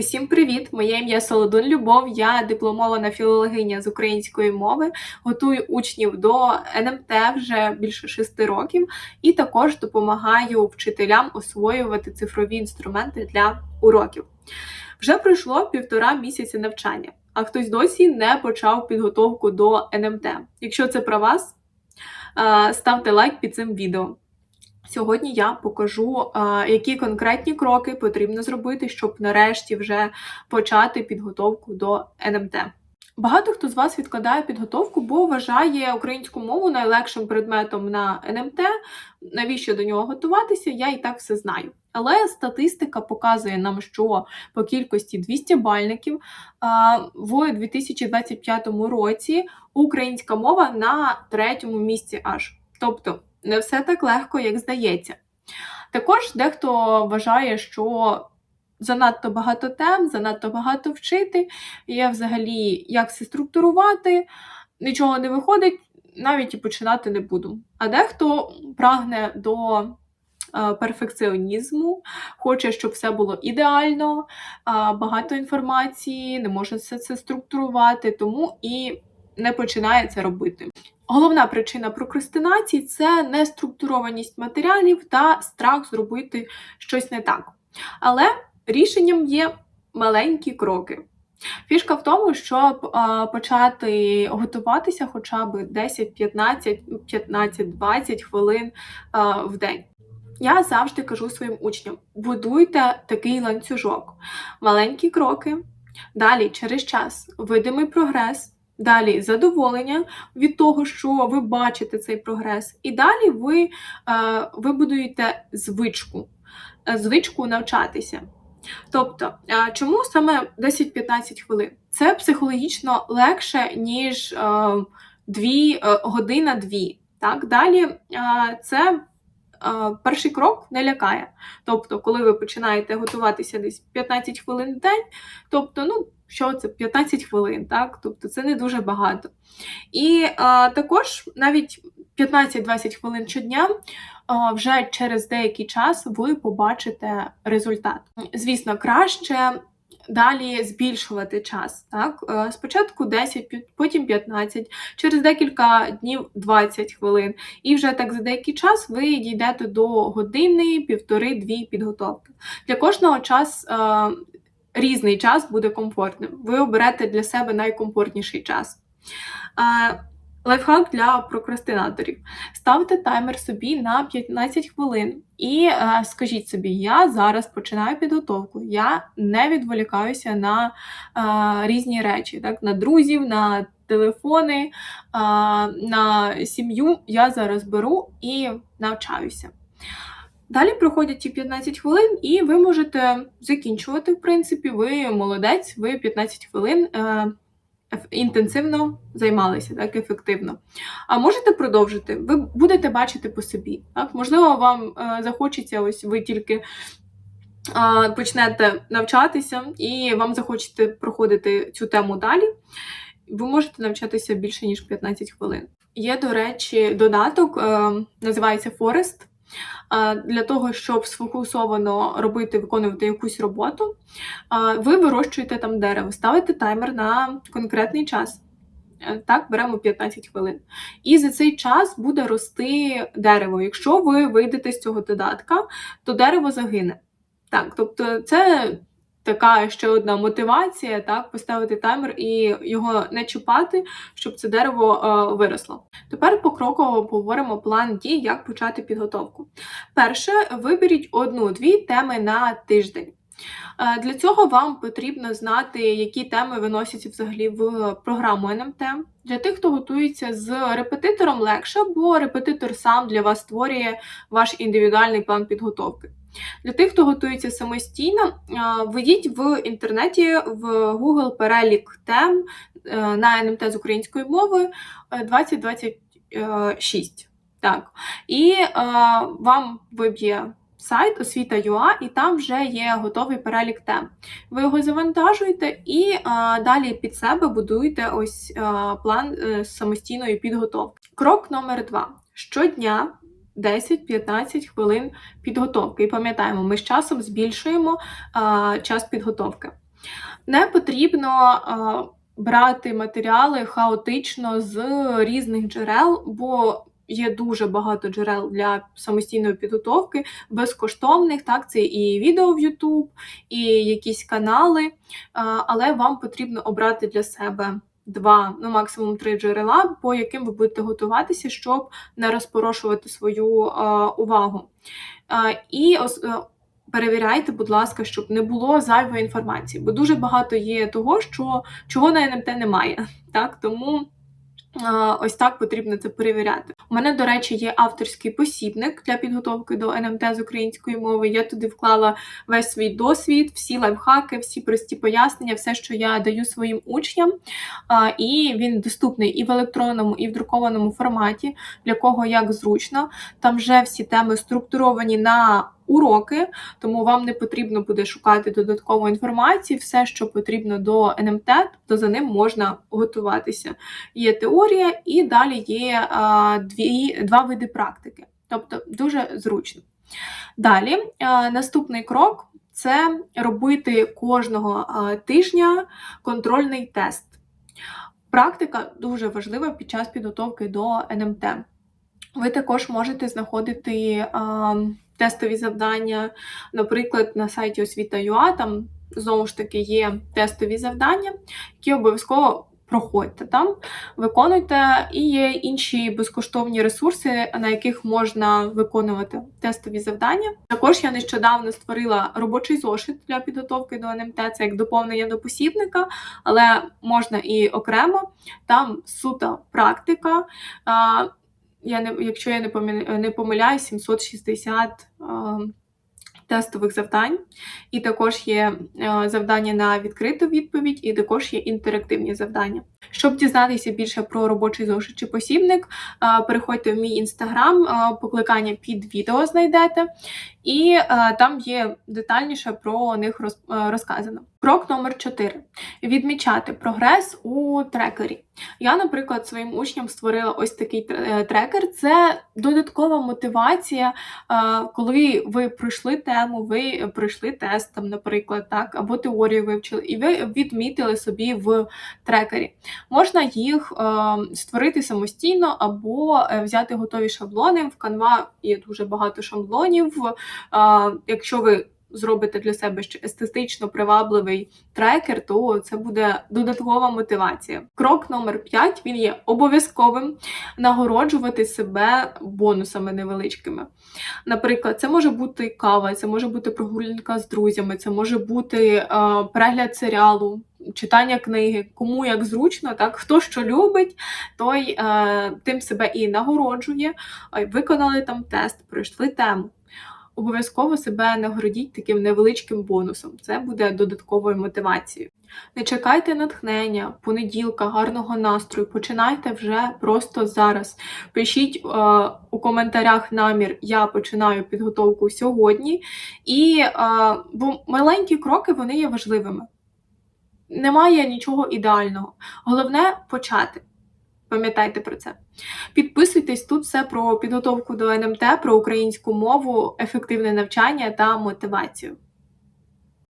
Всім привіт! Моє ім'я Солодун Любов. Я дипломована філологиня з української мови, готую учнів до НМТ вже більше шести років, і також допомагаю вчителям освоювати цифрові інструменти для уроків. Вже пройшло півтора місяці навчання, а хтось досі не почав підготовку до НМТ. Якщо це про вас, е, ставте лайк під цим відео. Сьогодні я покажу, які конкретні кроки потрібно зробити, щоб нарешті вже почати підготовку до НМТ. Багато хто з вас відкладає підготовку, бо вважає українську мову найлегшим предметом на НМТ. Навіщо до нього готуватися? Я і так все знаю. Але статистика показує нам, що по кількості 200 бальників в 2025 році українська мова на третьому місці аж. Тобто не все так легко, як здається. Також дехто вважає, що занадто багато тем, занадто багато вчити, є взагалі як все структурувати, нічого не виходить, навіть і починати не буду. А дехто прагне до е, перфекціонізму, хоче, щоб все було ідеально, багато інформації, не може все це структурувати, тому і не починає це робити. Головна причина прокрастинації це неструктурованість матеріалів та страх зробити щось не так. Але рішенням є маленькі кроки. Фішка в тому, щоб а, почати готуватися хоча б 10, 15, 15, 20 хвилин а, в день. Я завжди кажу своїм учням: будуйте такий ланцюжок, маленькі кроки, далі через час видимий прогрес. Далі задоволення від того, що ви бачите цей прогрес, і далі ви е, вибудуєте звичку, е, звичку навчатися. Тобто, е, чому саме 10-15 хвилин? Це психологічно легше, ніж е, 2 е, година-дві. Так? Далі це перший крок не лякає. Тобто, коли ви починаєте готуватися десь 15 хвилин в день, тобто, ну що це 15 хвилин, так? Тобто це не дуже багато. І а, також навіть 15-20 хвилин щодня вже через деякий час ви побачите результат. Звісно, краще. Далі збільшувати час. Так? Е, Спочатку 10, потім 15, через декілька днів 20 хвилин. І вже так за деякий час ви дійдете до години, півтори-дві підготовки. Для кожного час е, різний час буде комфортним. Ви оберете для себе найкомфортніший час. Лайфхак для прокрастинаторів. Ставте таймер собі на 15 хвилин і е, скажіть собі, я зараз починаю підготовку, я не відволікаюся на е, різні речі, так, на друзів, на телефони, е, на сім'ю. Я зараз беру і навчаюся. Далі проходять ті 15 хвилин, і ви можете закінчувати, в принципі, ви молодець, ви 15 хвилин е, інтенсивно займалися, так, ефективно. А можете продовжити, ви будете бачити по собі. Так? Можливо, вам е, захочеться, ось ви тільки почнете навчатися, і вам захочете проходити цю тему далі. Ви можете навчатися більше, ніж 15 хвилин. Є, до речі, додаток, е, називається Forest. Для того, щоб сфокусовано робити, виконувати якусь роботу, ви вирощуєте там дерево, ставите таймер на конкретний час. Е, так, беремо 15 хвилин. І за цей час буде рости дерево. Якщо ви вийдете з цього додатка, то дерево загине. Так, тобто, це така ще одна мотивація, так, поставити таймер і його не чіпати, щоб це дерево е, виросло. Тепер покроково поговоримо план дій, як почати підготовку. Перше, виберіть одну-дві теми на тиждень. Е, для цього вам потрібно знати, які теми виносяться взагалі в програму НМТ. Для тих, хто готується з репетитором, легше, бо репетитор сам для вас створює ваш індивідуальний план підготовки. Для тих, хто готується самостійно, введіть в інтернеті в Google перелік тем е, на НМТ з української мови 2026. Так. І е, вам виб'є сайт освіта.ua, і там вже є готовий перелік тем. Ви його завантажуєте і а, далі під себе будуєте ось а, план а, е, самостійної підготовки. Крок номер два. Щодня 10-15 хвилин підготовки. І пам'ятаємо, ми з часом збільшуємо а, час підготовки. Не потрібно е, брати матеріали хаотично з різних джерел, бо є дуже багато джерел для самостійної підготовки, безкоштовних. Так, це і відео в YouTube, і якісь канали, але вам потрібно обрати для себе. Два, ну максимум три джерела, по яким ви будете готуватися, щоб не розпорошувати свою увагу. І е, перевіряйте, будь ласка, щоб не було зайвої інформації, бо дуже багато є того, що чого на НМТ немає. Так, тому. Ось так потрібно це перевіряти. У мене, до речі, є авторський посібник для підготовки до НМТ з української мови. Я туди вклала весь свій досвід, всі лайфхаки, всі прості пояснення, все, що я даю своїм учням. І він доступний і в електронному, і в друкованому форматі, для кого як зручно. Там вже всі теми структуровані на уроки, тому вам не потрібно буде шукати додаткову інформацію. Все, що потрібно до НМТ, то за ним можна готуватися. Є теорія, і далі є дві, два види практики, тобто дуже зручно. Далі, наступний крок це робити кожного тижня контрольний тест. Практика дуже важлива під час підготовки до НМТ. Ви також можете знаходити тестові завдання, наприклад, на сайті освіта.ua, там знову ж таки є тестові завдання, які обов'язково проходьте там, виконуйте, і є інші безкоштовні ресурси, на яких можна виконувати тестові завдання. Також я нещодавно створила робочий зошит для підготовки до НМТ, це як доповнення до посібника, але можна і окремо. Там сута практика я не, якщо я не помиляю, не помиляюсь, 760 е, тестових завдань, і також є е, завдання на відкриту відповідь, і також є інтерактивні завдання. Щоб дізнатися більше про робочий зошит чи посібник, е, переходьте в мій інстаграм, покликання під відео знайдете, і там є детальніше про них роз, розказано. Крок номер 4. Відмічати прогрес у трекері. Я, наприклад, своїм учням створила ось такий е, трекер. Це додаткова мотивація, коли ви пройшли тему, ви пройшли тест, там, наприклад, так, або теорію вивчили, і ви відмітили собі в трекері. Можна їх створити самостійно, або взяти готові шаблони. В Canva є дуже багато шаблонів. Якщо ви зробите для себе ще естетично привабливий трекер, то це буде додаткова мотивація. Крок номер 5, він є обов'язковим нагороджувати себе бонусами невеличкими. Наприклад, це може бути кава, це може бути прогулянка з друзями, це може бути е, перегляд серіалу. Читання книги, кому як зручно, так хто що любить, той е, тим себе і нагороджує. Виконали там тест, пройшли тему обов'язково себе нагородіть таким невеличким бонусом. Це буде додатковою мотивацією. Не чекайте натхнення, понеділка, гарного настрою. Починайте вже просто зараз. Пишіть е, у коментарях намір, я починаю підготовку сьогодні. І е, бо маленькі кроки вони є важливими. Немає нічого ідеального. Головне почати. Пам'ятайте про це. Підписуйтесь тут все про підготовку до НМТ, про українську мову, ефективне навчання та мотивацію.